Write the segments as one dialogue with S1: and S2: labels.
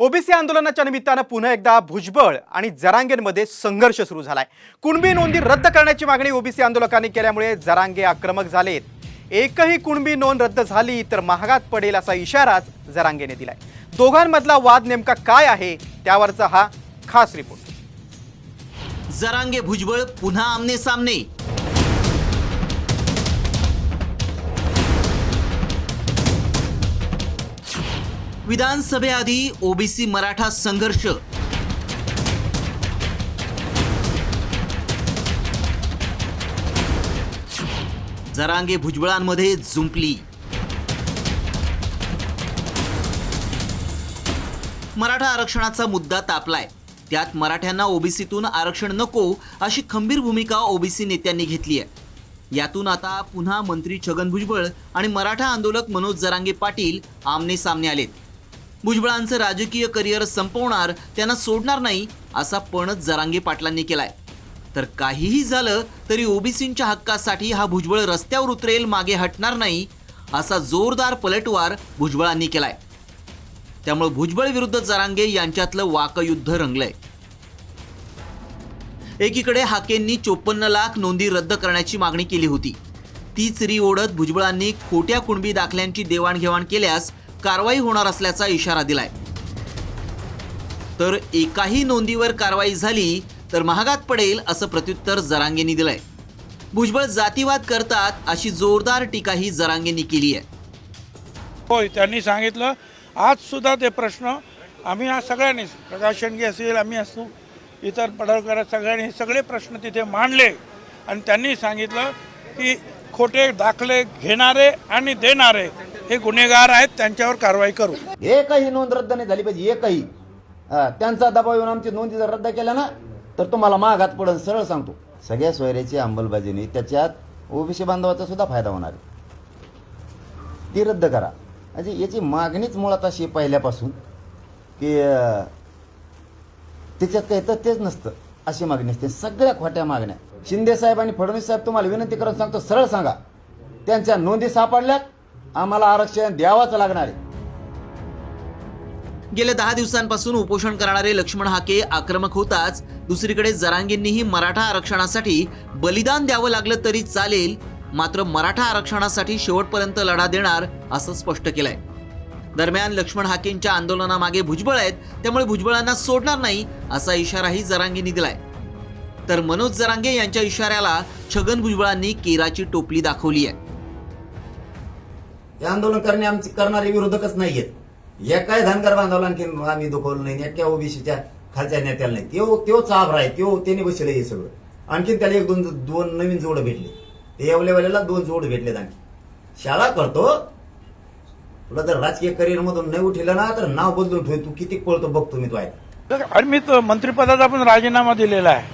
S1: OBC आंदोलनाच्या निमित्तानं पुन्हा एकदा भुजबळ आणि जरांगेंमध्ये संघर्ष सुरू झालाय. कुणबी नोंदी रद्द करण्याची मागणी ओबीसी आंदोलकांनी केल्यामुळे जरांगे आक्रमक झालेत. एकही कुणबी नोंद रद्द झाली तर महागात पडेल असा इशाराच जरांगेने दिलाय. दोघांमधला वाद नेमका काय आहे त्यावरचा हा खास रिपोर्ट.
S2: जरांगे भुजबळ पुन्हा आमने सामने. विधानसभेआधी ओबीसी मराठा संघर्ष. जरांगे भुजबळांमध्ये जुंपली. मराठा आरक्षणाचा मुद्दा तापलाय. त्यात मराठ्यांना ओबीसीतून आरक्षण नको अशी खंबीर भूमिका ओबीसी नेत्यांनी घेतली आहे. यातून आता पुन्हा मंत्री छगन भुजबळ आणि मराठा आंदोलक मनोज जरांगे पाटील आमने सामने आलेत. भुजबळांचं राजकीय करिअर संपवणार त्यांना सोडणार नाही असा पणच जरांगे पाटलांनी केलाय. तर काहीही झालं तरी ओबीसींच्या हक्कासाठी हा भुजबळ रस्त्यावर उतरेल मागे हटणार नाही असा जोरदार पलटवार भुजबळांनी केलाय. त्यामुळे भुजबळ विरुद्ध जरांगे यांच्यातलं वाकयुद्ध रंगलंय. एकीकडे हाकेंनी चोपन्न लाख नोंदी रद्द करण्याची मागणी केली होती. तीच री ओढत भुजबळांनी खोट्या कुणबी दाखल्यांची देवाणघेवाण केल्यास कारवाई होणार असल्याचा इशारा दिलाय. तर एकाही नोंदीवर कारवाई झाली तर महागात पडेल असं प्रत्युत्तर जरांगेंनी दिलंय. भुजबळ जातीवाद करतात अशी जोरदार टीकाही जरांगेंनी केली आहे.
S3: होय त्यांनी सांगितलं आज सुद्धा ते प्रश्न आम्ही आज सगळ्यांनीच प्रकाश शेंडगे असेल आम्ही असू इतर पडळकर सगळ्यांनी सगळे प्रश्न तिथे मांडले. आणि त्यांनी सांगितलं की खोटे दाखले घेणारे आणि देणारे हे गुन्हेगार आहेत त्यांच्यावर कारवाई करू.
S4: एकही नोंद रद्द नाही झाली पाहिजे एकही. त्यांचा दबाव येऊन आमची नोंदी जर रद्द केल्या ना तर तुम्हाला माघात पडन सरळ सांगतो. सगळ्या सोयऱ्याची अंमलबजावणी त्याच्यात ओबीसी बांधवाचा सुद्धा फायदा होणार आहे. ती रद्द करा. म्हणजे याची मागणीच मुळात अशी पहिल्यापासून की त्याच्यात काही तर तेच नसतं अशी मागणी असते. सगळ्या खोट्या मागण्या. शिंदे साहेब आणि फडणवीस साहेब तुम्हाला विनंती करून सांगतो सरळ सांगा. त्यांच्या नोंदी सापडल्यात आम्हाला आरक्षण द्यावाच लागणार आहे.
S2: गेल्या दहा दिवसांपासून उपोषण करणारे लक्ष्मण हाके आक्रमक होताच. दुसरीकडे जरांगेंनीही मराठा आरक्षणासाठी बलिदान द्यावं लागलं तरी चालेल. मात्र मराठा आरक्षणासाठी शेवटपर्यंत लढा देणार असं स्पष्ट केलंय. दरम्यान लक्ष्मण हाकेंच्या आंदोलनामागे भुजबळ आहेत. त्यामुळे भुजबळांना सोडणार नाही असा इशाराही जरांगींनी दिलाय. तर मनोज जरांगे यांच्या इशाऱ्याला छगन भुजबळांनी केराची टोपली दाखवली आहे.
S4: हे आंदोलन करणे आमचे करणारे विरोधकच नाहीयेत. एकाही काय धनगर बांधवला आणखी आम्ही दुखवलं नाही एका ओबीसीच्या खालच्या नेत्याला नाही. त्यो त्यो चाभ आहे त्यो त्याने बसले हे सगळं. आणखीन त्याला एक दोन दोन नवीन जोड भेटले. ते एवढ्या दोन जोड भेटलेत आणखी. शाळा करतो. तुला जर राजकीय करिअर मधून नाही उठलं ना तर नाव बदलून ठेव. तू किती पळतो बघतो मी तो आहे.
S3: आणि मी तो मंत्रिपदाचा पण राजीनामा दिलेला आहे.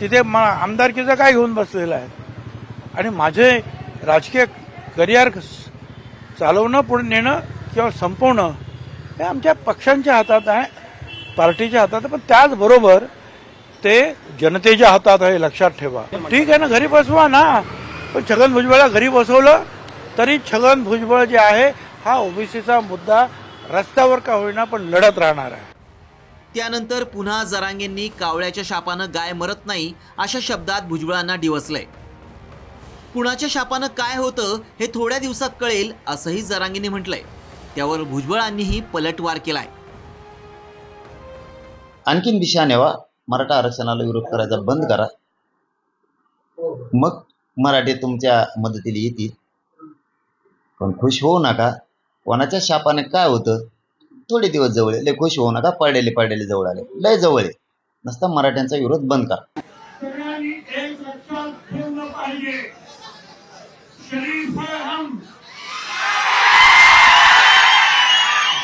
S3: तिथे मा आमदारकीचं काय घेऊन बसलेला आहे? आणि माझे राजकीय करिअर चालवणं पुढे नेणं किंवा संपवणं हे आमच्या पक्षांच्या हातात आहे पार्टीच्या हातात आहे. पण त्याचबरोबर ते जनतेच्या हातात आहे लक्षात ठेवा. ठीक आहे ना घरी बसवा ना. पण छगन भुजबळला घरी बसवलं तरी छगन भुजबळ जे आहे हा ओबीसीचा मुद्दा रस्त्यावर का होईना पण लढत राहणार आहे.
S2: त्यानंतर पुन्हा जरांगेंनी कावळ्याच्या शापानं गाय मरत नाही अशा शब्दात भुजबळांना डिवसलंय. कुणाच्या शापानं काय होतं हे थोड्या दिवसात कळेल असंही जरांगीने म्हटलंय. त्यावर भुजबळांनीही पलटवार केलाय.
S4: आणखीन दिशा नेवा मराठा आरक्षणाला विरोध करायचा बंद करा. मग मराठी तुमच्या मदतीला येतील. पण खुश होऊ नका. कोणाच्या शापाने काय होतं? थोडे दिवस जवळ लय खुश होऊ नका. पडलेले पडलेले जवळ आले. लय जवळ आहे. नसता मराठ्यांचा विरोध बंद करा
S5: सगळ्यांनी एक लक्षात ठेवलं पाहिजे शरीफ है हम।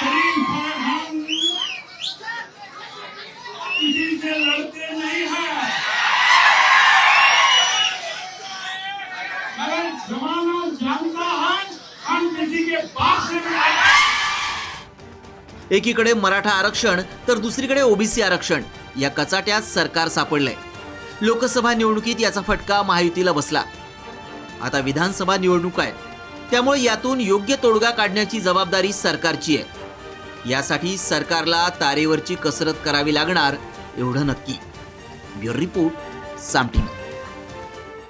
S5: शरीफ है हम। किसी से लड़ते नहीं हैं। मगर जमाना जानता है हम किसी के बाप से नहीं
S2: एकीकडे मराठा आरक्षण तर दुसरीकडे ओबीसी आरक्षण. या कचाट्यात सरकार सापडलंय. लोकसभा निवडणुकीत याचा फटका महायुतीला बसला. आता विधानसभा निवडणूक आहेत त्यामुळे यातून योग्य तोडगा काढण्याची जबाबदारी सरकारची आहे. यासाठी सरकारला तारेवरची कसरत करावी लागणार एवढं नक्की. Bureau report सामटी TV